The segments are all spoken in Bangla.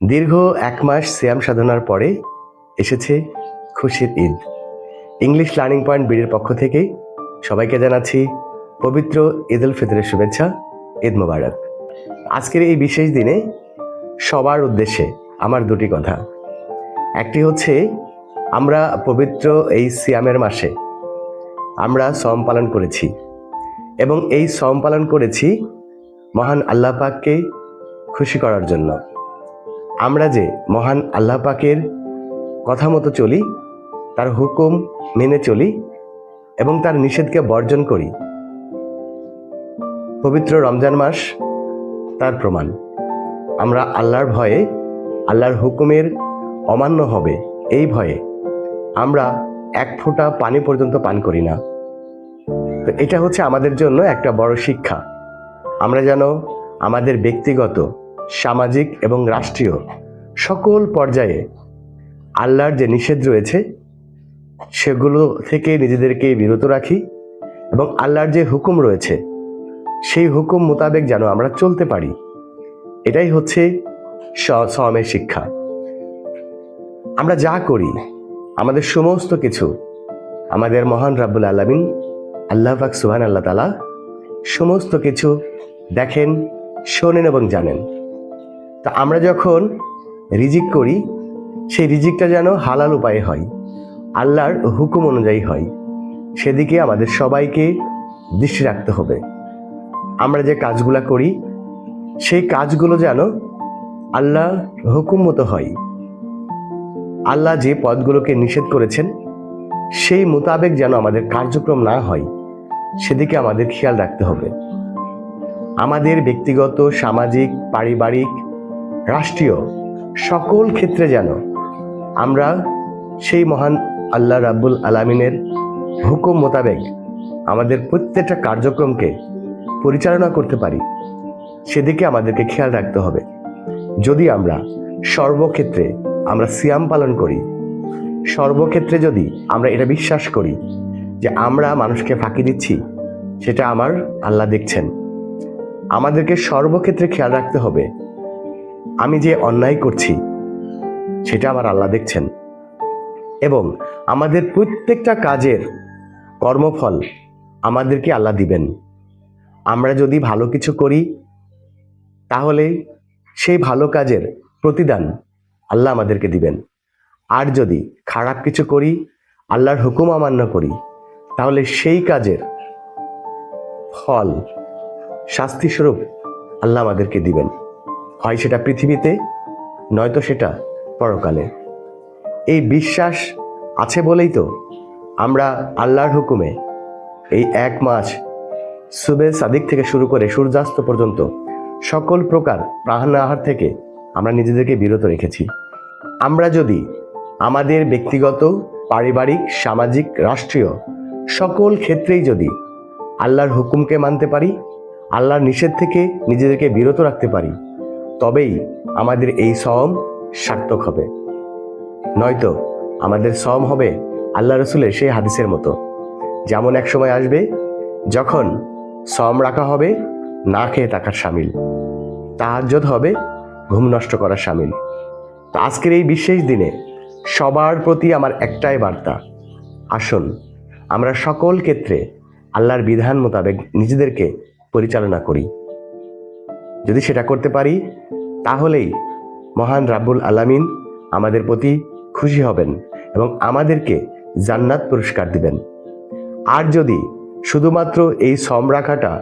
দীর্ঘ এক মাস সিয়াম সাধনার পরে এসেছে খুশির ঈদ। ইংলিশ লার্নিং পয়েন্ট বিডির পক্ষ থেকে সবাইকে জানাচ্ছি পবিত্র ঈদ উল ফিতরের শুভেচ্ছা, ঈদ মোবারক। আজকের এই বিশেষ দিনে সবার উদ্দেশ্যে আমার দুটি কথা। একটি হচ্ছে, আমরা পবিত্র এই সিয়ামের মাসে আমরা সম পালন করেছি এবং এই সম পালন করেছি মহান আল্লাহ পাককে খুশি করার জন্য। আমরা যে মহান আল্লাহ পাকের কথা মতো চলি, তার হুকুম মেনে চলি এবং তার নিষেধকে বর্জন করি। পবিত্র রমজান মাস তার প্রমাণ। আমরা আল্লাহর ভয়ে আল্লাহর হুকুমের অমান্য হবে এই ভয়ে আমরা এক ফোঁটা পানি পর্যন্ত পান করি না। তো এটা হচ্ছে আমাদের জন্য একটা বড় শিক্ষা। আমরা যেন আমাদের ব্যক্তিগত সামাজিক এবং রাষ্ট্রীয় সকল পর্যায়ে আল্লাহর যে নিষেধ রয়েছে, সেগুলো থেকে নিজেদেরকে বিরত রাখি এবং আল্লাহর যে হুকুম রয়েছে, সেই হুকুম মোতাবেক যেন আমরা চলতে পারি। এটাই হচ্ছে সমের শিক্ষা। আমরা যা করি, আমাদের সমস্ত কিছু আমাদের মহান রাব্বুল আলমিন, আল্লাহ সুহান আল্লাহ তালা সমস্ত কিছু দেখেন, শোনেন এবং জানেন। তা আমরা যখন রিজিক করি, সেই রিজিকটা যেন হালাল উপায়ে হয়, আল্লাহর হুকুম অনুযায়ী হয়, সেদিকে আমাদের সবাইকে দৃষ্টি রাখতে হবে। আমরা যে কাজগুলা করি, সেই কাজগুলো যেন আল্লাহ হুকুম মতো হয়। আল্লাহ যে পদগুলোকে নিষেধ করেছেন, সেই মোতাবেক যেন আমাদের কার্যক্রম না হয়, সেদিকে আমাদের খেয়াল রাখতে হবে। আমাদের ব্যক্তিগত, সামাজিক, পারিবারিক রাষ্ট্রীয়, সকল ক্ষেত্রে যেন আমরা সেই মহান আল্লাহ রাব্বুল আলামিনের হুকুম মোতাবেক আমাদের প্রত্যেকটা কার্যক্রমকে পরিচালনা করতে পারি, সেদিকে আমাদেরকে খেয়াল রাখতে হবে। যদি আমরা সর্বক্ষেত্রে আমরা সিয়াম পালন করি, সর্বক্ষেত্রে যদি আমরা এটা বিশ্বাস করি যে আমরা মানুষকে ফাঁকি দিচ্ছি, সেটা আমার আল্লাহ দেখছেন। আমাদেরকে সর্বক্ষেত্রে খেয়াল রাখতে হবে আমি যে অন্যায় করছি, সেটা আমার আল্লাহ দেখছেন। এবং আমাদের প্রত্যেকটা কাজের কর্মফল আমাদেরকে আল্লাহ দিবেন। আমরা যদি ভালো কিছু করি, তাহলে সেই ভালো কাজের প্রতিদান আল্লাহ আমাদেরকে দিবেন। আর যদি খারাপ কিছু করি, আল্লাহর হুকুম অমান্য করি, তাহলে সেই কাজের ফল শাস্তিস্বরূপ আল্লাহ আমাদেরকে দিবেন। হয় সেটা পৃথিবীতে, নয়তো সেটা পরকালে। এই বিশ্বাস আছে বলেই তো আমরা আল্লাহর হুকুমে এই এক মাস সুবে সাদিক থেকে শুরু করে সূর্যাস্ত পর্যন্ত সকল প্রকার প্রাণাহার থেকে আমরা নিজেদেরকে বিরত রেখেছি। আমরা যদি আমাদের ব্যক্তিগত, পারিবারিক, সামাজিক, রাষ্ট্রীয় সকল ক্ষেত্রেই যদি আল্লাহর হুকুমকে মানতে পারি, আল্লাহর নিষেধ থেকে নিজেদেরকে বিরত রাখতে পারি তবেই আমাদের এই সম সার্থক হবে। নয়তো আমাদের সম হবে আল্লাহ রসুলের সেই হাদিসের মতো। যেমন এক সময় আসবে, যখন সম রাখা হবে, না খেয়ে থাকার সামিল। তাহাজ্জত হবে, ঘুম নষ্ট করার সামিল। তো আজকের এই বিশেষ দিনে সবার প্রতি আমার একটাই বার্তা। আসুন, আমরা সকল ক্ষেত্রে আল্লাহর বিধান মোতাবেক নিজেদেরকে পরিচালনা করি। যদি সেটা করতে পারি, তাহলেই মহান রাব্বুল আলামিন আমাদের প্রতি খুশি হবেন এবং আমাদেরকে জান্নাত পুরস্কার দিবেন। আর যদি শুধুমাত্র এই সম রাখাটা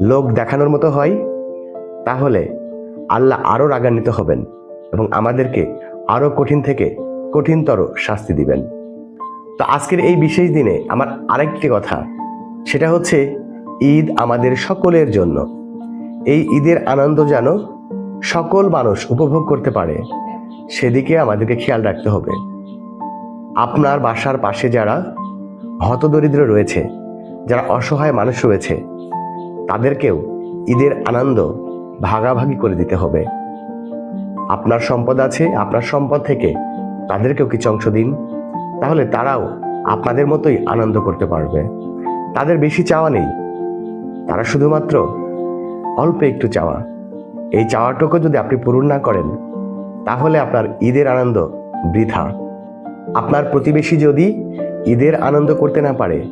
লোক দেখানোর মতো হয়, তাহলে আল্লাহ আরও রাগান্বিত হবেন এবং আমাদেরকে আরও কঠিন থেকে কঠিনতর শাস্তি দিবেন। তো আজকের এই বিশেষ দিনে আমার আরেকটি কথা, সেটা হচ্ছে ঈদ আমাদের সকলের জন্য। এই ঈদের আনন্দ যেন সকল মানুষ উপভোগ করতে পারে, সেদিকে আমাদেরকে খেয়াল রাখতে হবে। আপনার বাসার পাশে যারা হতদরিদ্র রয়েছে, যারা অসহায় মানুষ রয়েছে, তাদেরকেও ঈদের আনন্দ ভাগাভাগি করে দিতে হবে। আপনার সম্পদ আছে, আপনার সম্পদ থেকে তাদেরকেও কিছু অংশ দিন, তাহলে তারাও আপনাদের মতোই আনন্দ করতে পারবে। তাদের বেশি চাওয়া নেই। তারা শুধুমাত্র অল্প একটু চাওয়া। এই চাওয়াটুকু যদি আপনি পূরণ না করেন, তাহলে আপনার ঈদের আনন্দ বৃথা। আপনার প্রতিবেশী যদি ঈদের আনন্দ করতে না পারে,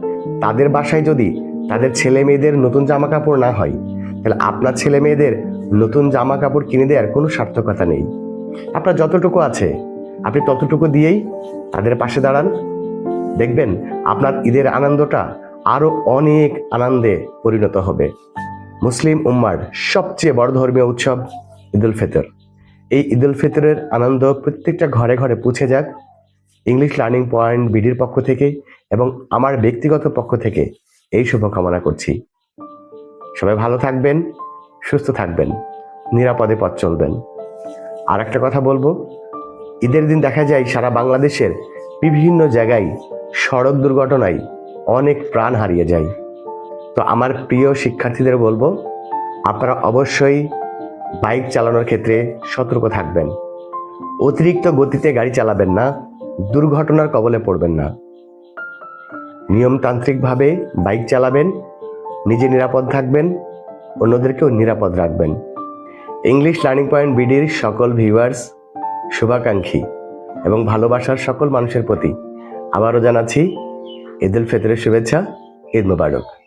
তাদের বাসায় যদি তাদের ছেলে মেয়েদের নতুন জামা কাপড় না হয়, তাহলে আপনার ছেলে মেয়েদের নতুন জামা কাপড় কিনে দেওয়ার কোনো সার্থকতা নেই। আপনার যতটুকু আছে, আপনি ততটুকু দিয়েই তাদের পাশে দাঁড়ান। দেখবেন আপনার ঈদের আনন্দটা আরও অনেক আনন্দে পরিণত হবে। মুসলিম উম্মার সবচেয়ে বড় ধর্মীয় উৎসব ঈদুল ফিতর। এই ঈদুল ফিতরের আনন্দ প্রত্যেকটা ঘরে ঘরে পৌঁছে যাক। ইংলিশ লার্নিং পয়েন্ট বিডির পক্ষ থেকে এবং আমার ব্যক্তিগত পক্ষ থেকে এই শুভকামনা করছি। সবাই ভালো থাকবেন, সুস্থ থাকবেন, নিরাপদে পথ চলবেন। আর একটা কথা বলব, ঈদের দিন দেখা যায় সারা বাংলাদেশের বিভিন্ন জায়গায় সড়ক দুর্ঘটনায় অনেক প্রাণ হারিয়ে যায়। তো আমার প্রিয় শিক্ষার্থীদের বলব, আপনারা অবশ্যই বাইক চালানোর ক্ষেত্রে সতর্ক থাকবেন। অতিরিক্ত গতিতে গাড়ি চালাবেন না, দুর্ঘটনার কবলে পড়বেন না। নিয়মতান্ত্রিকভাবে বাইক চালাবেন, নিজে নিরাপদ থাকবেন, অন্যদেরকেও নিরাপদ রাখবেন। ইংলিশ লার্নিং পয়েন্ট বিডির সকল ভিউয়ার্স শুভাকাঙ্ক্ষী এবং ভালোবাসার সকল মানুষের প্রতি আবারও জানাচ্ছি ঈদুল ফিতরের শুভেচ্ছা, ঈদ মুবারক।